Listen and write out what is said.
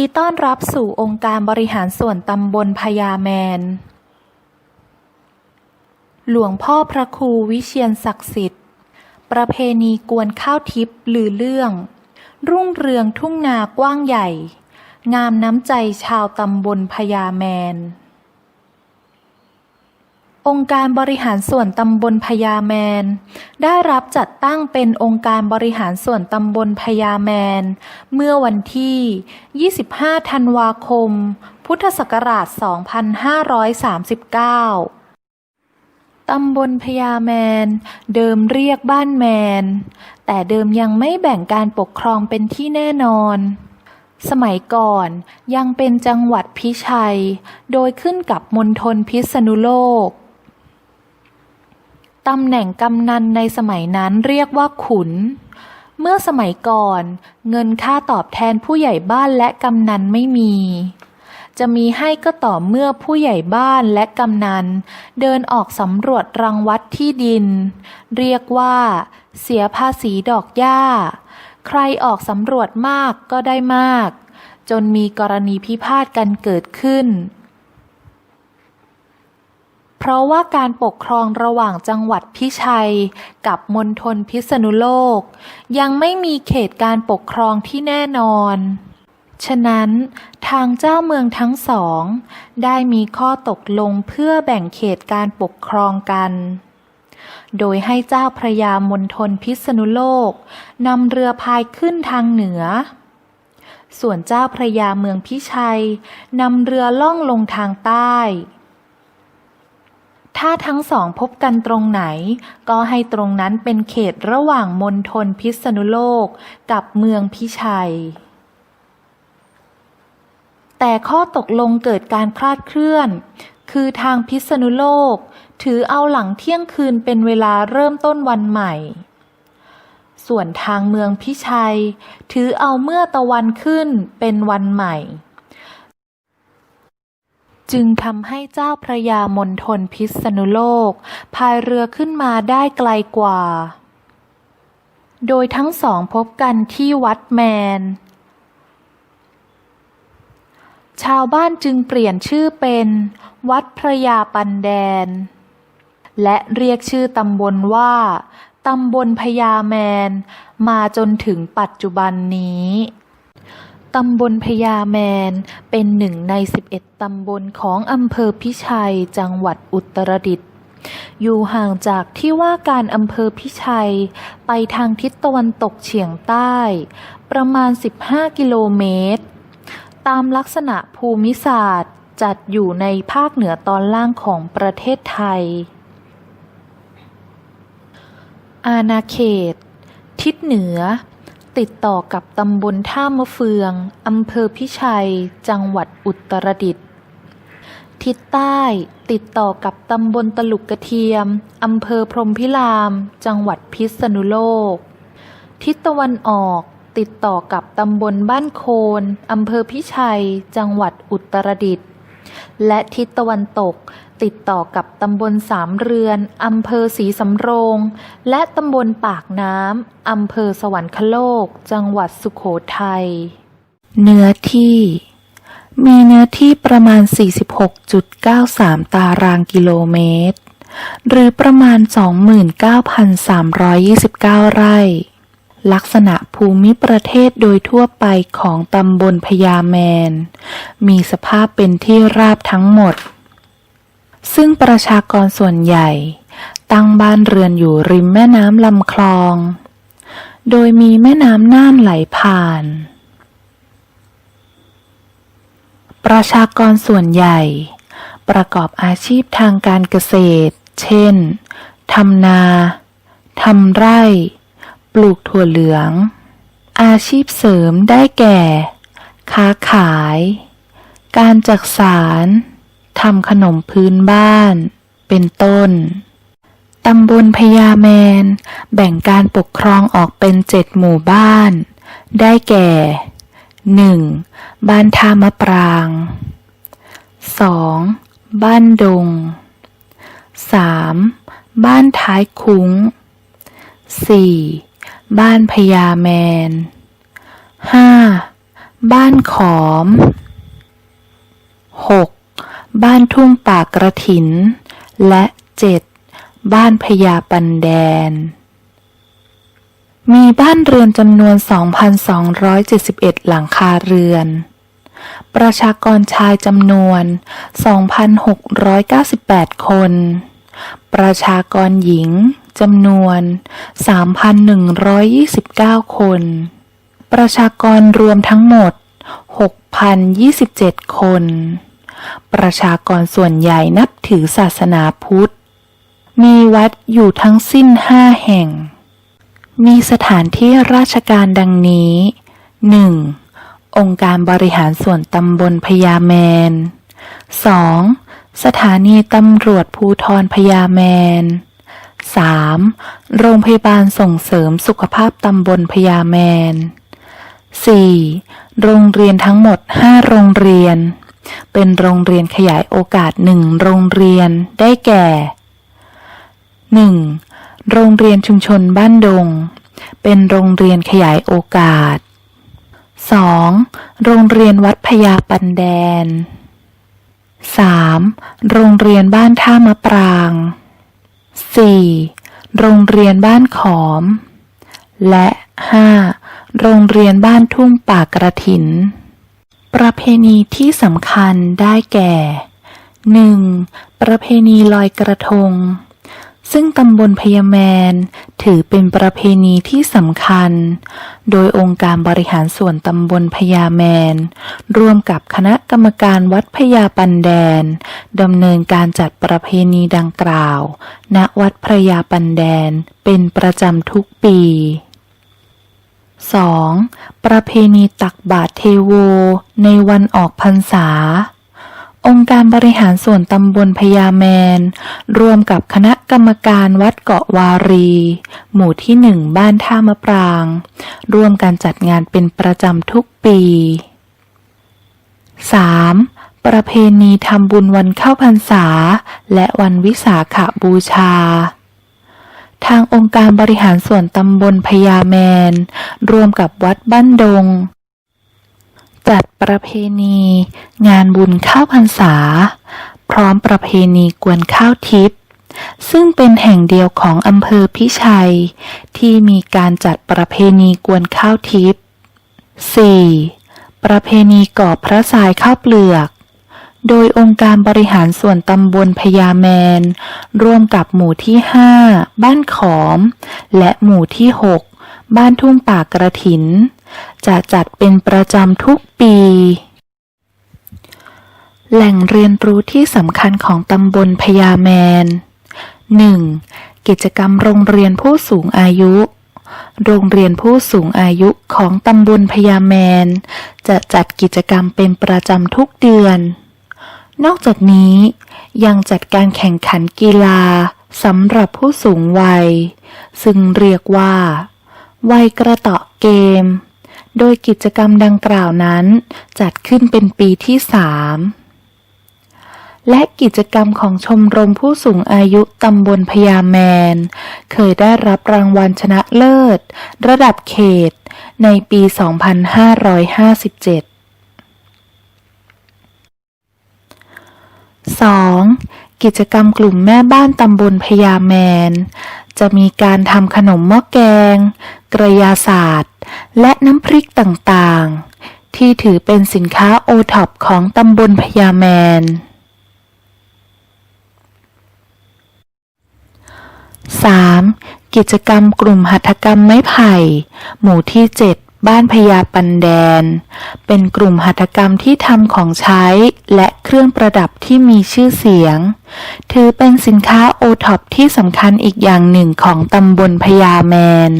ดีต้อนรับสู่องค์การบริหารส่วนตำบลพญาแมน หลวงพ่อพระครูวิเชียนศักดิ์สิทธิ์ ประเพณีกวนข้าวทิพย์ลือเรื่อง รุ่งเรืองทุ่งนากว้างใหญ่ งามน้ำใจชาวตำบลพญาแมน องค์การบริหารส่วนตำบลพญาแมน ได้รับจัดตั้งเป็นองค์การบริหารส่วนตำบลพญาแมน เมื่อวันที่ 25 ธันวาคม พุทธศักราช 2539 ตำบลพญาแมน เดิมเรียกบ้านแมน แต่เดิมยังไม่แบ่งการปกครองเป็นที่แน่นอนสมัยก่อนยังเป็นจังหวัดพิชัย โดยขึ้นกับมณฑลพิษณุโลก ตำแหน่งกำนันในสมัยนั้นเรียกว่าขุน เมื่อสมัยก่อน เงินค่าตอบแทนผู้ใหญ่บ้านและกำนันไม่มี จะมีให้ก็ต่อเมื่อผู้ใหญ่บ้านและกำนัน เดินออกสำรวจรังวัดที่ดิน เรียกว่า เสียภาษีดอกหญ้า ใครออกสำรวจมากก็ได้มาก จนมีกรณีพิพาทกันเกิดขึ้น ราะว่าการปกครองระหว่างจังหวัดพิชัย กับมณฑลพิษณุโลก ยังไม่มีเขตการปกครองที่แน่นอน ฉะนั้นทางเจ้าเมืองทั้งสอง ได้มีข้อตกลงเพื่อแบ่งเขตการปกครองกัน โดยให้เจ้าพระยามณฑลพิษณุโลกนำเรือพายขึ้นทางเหนือส่วนเจ้าพระยาเมืองพิชัยนำเรือล่องลงทางใต้ ถ้าทั้งสองพบกันตรงไหน ก็ให้ตรงนั้นเป็นเขตระหว่างมณฑลพิษณุโลกกับเมืองพิชัย แต่ข้อตกลงเกิดการคลาดเคลื่อน คือทางพิษณุโลก ถือเอาหลังเที่ยงคืนเป็นเวลาเริ่มต้นวันใหม่ ส่วนทางเมืองพิชัย ถือเอาเมื่อตะวันขึ้นเป็นวันใหม่ จึงทำให้เจ้าพระยามณฑลพิษณุโลก พายเรือขึ้นมาได้ไกลกว่า โดยทั้งสองพบกันที่วัดแมน ชาวบ้านจึงเปลี่ยนชื่อเป็น วัดพระยาปันแดน และเรียกชื่อตำบลว่าตำบลพญาแมน มาจนถึงปัจจุบันนี้ ตำบลพญาแมน เป็นหนึ่งใน 11 ตำบลของอำเภอพิชัย จังหวัดอุตรดิตถ์ อยู่ห่างจากที่ว่าการอำเภอพิชัย ไปทางทิศตะวันตกเฉียงใต้ ประมาณ 15 กิโลเมตร ตามลักษณะภูมิศาสตร์จัดอยู่ในภาคเหนือตอนล่างของประเทศไทย อาณาเขต ทิศเหนือ ติดต่อกับตำบลท่ามะเฟืองอำเภอพิชัย จังหวัดอุตรดิตถ์ทิศใต้ติดต่อกับตำบลตลุกกระเทียมอำเภอพรมพิราม จังหวัดพิษณุโลก ทิศตะวันออกติดต่อกับตำบลบ้านโคนอำเภอพิชัย จังหวัดอุตรดิตถ์ และทิศตะวันตกติดต่อกับตำบลสามเรือน อำเภอศรีสำโรง และตำบลปากน้ำ อำเภอสวรรคโลก จังหวัดสุโขทัย เนื้อที่ มีเนื้อที่ประมาณ 46.93 ตารางกิโลเมตร หรือประมาณ 29,329 ไร่ ลักษณะภูมิประเทศโดยทั่วไปของตำบลพญาแมน มีสภาพเป็นที่ราบทั้งหมด ซึ่งประชากรส่วนใหญ่ ตั้งบ้านเรือนอยู่ริมแม่น้ำลำคลอง โดยมีแม่น้ำน่านไหลผ่าน ประชากรส่วนใหญ่ ประกอบอาชีพทางการเกษตร เช่น ทำนา ทำไร่ ปลูกถั่วเหลือง อาชีพเสริมได้แก่ ค้าขาย การจักสารทำขนมพื้นบ้าน เป็นต้น ตำบลพญาแมน แบ่งการปกครองออกเป็นเจ็ดหมู่บ้าน ได้แก่ 1. บ้านท่ามะปราง 2. บ้านดง 3. บ้านท้ายคุ้ง 4. บ้านพญาแมน 5. บ้านขอม 6. บ้านทุ่งป่ากระถิน และ 7. บ้านพญาปันแดน มีบ้านเรือนจำนวน 2,271 หลังคาเรือน ประชากรชายจำนวน 2,698 คน ประชากรหญิง จำนวน 3,129 คน ประชากรรวมทั้งหมด 6,027 คน ประชากรส่วนใหญ่นับถือศาสนาพุทธ มีวัดอยู่ทั้งสิ้นห้าแห่ง มีสถานที่ราชการดังนี้ 1. องค์การบริหารส่วนตำบลพญาแมน 2. สถานีตำรวจภูทรพญาแมน 3. โรงพยาบาลส่งเสริมสุขภาพตำบลพญาแมน 4. โรงเรียนทั้งหมด 5 โรงเรียน เป็นโรงเรียนขยายโอกาส 1 โรงเรียนได้แก่ 1. โรงเรียนชุมชนบ้านดง เป็นโรงเรียนขยายโอกาส 2. โรงเรียนวัดพญาปันแดน 3. โรงเรียนบ้านท่ามะปราง 4. โรงเรียนบ้านขอม และ 5. โรงเรียนบ้านทุ่งป่ากระถิน ประเพณีที่สำคัญได้แก่ 1. ประเพณีลอยกระทง ซึ่งตำบลพญาแมนถือเป็นประเพณีที่สำคัญ โดยองค์การบริหารส่วนตำบลพญาแมน ร่วมกับคณะกรรมการวัดพญาปันแดนดำเนินการจัดประเพณีดังกล่าว ณวัดพระยาปันแดนเป็นประจำทุกปี 2. ประเพณีตักบาตรเทโว ในวันออกพรรษา องค์การบริหารส่วนตำบลพญาแมน ร่วมกับคณะกรรมการวัดเกาะวารี หมู่ที่หนึ่งบ้านท่ามะปราง ร่วมการจัดงานเป็นประจำทุกปี 3. ประเพณีทำบุญวันเข้าพรรษา และวันวิสาขบูชาทางองค์การบริหารส่วนตำบลพญาแมน ร่วมกับวัดบ้านดง จัดประเพณี งานบุญข้าวพรรษา พร้อมประเพณีกวนข้าวทิพย์ซึ่งเป็นแห่งเดียวของอำเภอพิชัย ที่มีการจัดประเพณีกวนข้าวทิพย์ 4. ประเพณีก่อพระทรายข้าวเปลือก โดยองค์การบริหารส่วนตำบลพญาแมน ร่วมกับหมู่ที่ 5 บ้านขอม และหมู่ที่ 6 บ้านทุ่งป่ากระถิน จะจัดเป็นประจำทุกปี แหล่งเรียนรู้ที่สำคัญของตำบลพญาแมน 1. กิจกรรมโรงเรียนผู้สูงอายุ โรงเรียนผู้สูงอายุของตำบลพญาแมน จะจัดกิจกรรมเป็นประจำทุกเดือน นอกจากนี้ยังจัดการแข่งขันกีฬาสำหรับผู้สูงวัย ซึ่งเรียกว่า วัยกระเตาะเกม โดยกิจกรรมดังกล่าวนั้น จัดขึ้นเป็นปีที่สามและกิจกรรมของชมรมผู้สูงอายุตำบลพญาแมน เคยได้รับรางวัลชนะเลิศ ระดับเขต ในปี 2557 2. กิจกรรมกลุ่มแม่บ้านตำบลพญาแมน จะมีการทำขนมหม้อแกง กระยาศาสตร์ และน้ำพริกต่างๆ ที่ถือเป็นสินค้าโอท็อปของตำบลพญาแมน 3. กิจกรรมกลุ่มหัตถกรรมไม้ไผ่ หมู่ที่ 7 บ้านพญาปันแดน เป็นกลุ่มหัตถกรรมที่ทำของใช้และเครื่องประดับที่มีชื่อเสียง ถือเป็นสินค้าโอท็อปที่สำคัญอีกอย่างหนึ่งของตำบลพญาแมน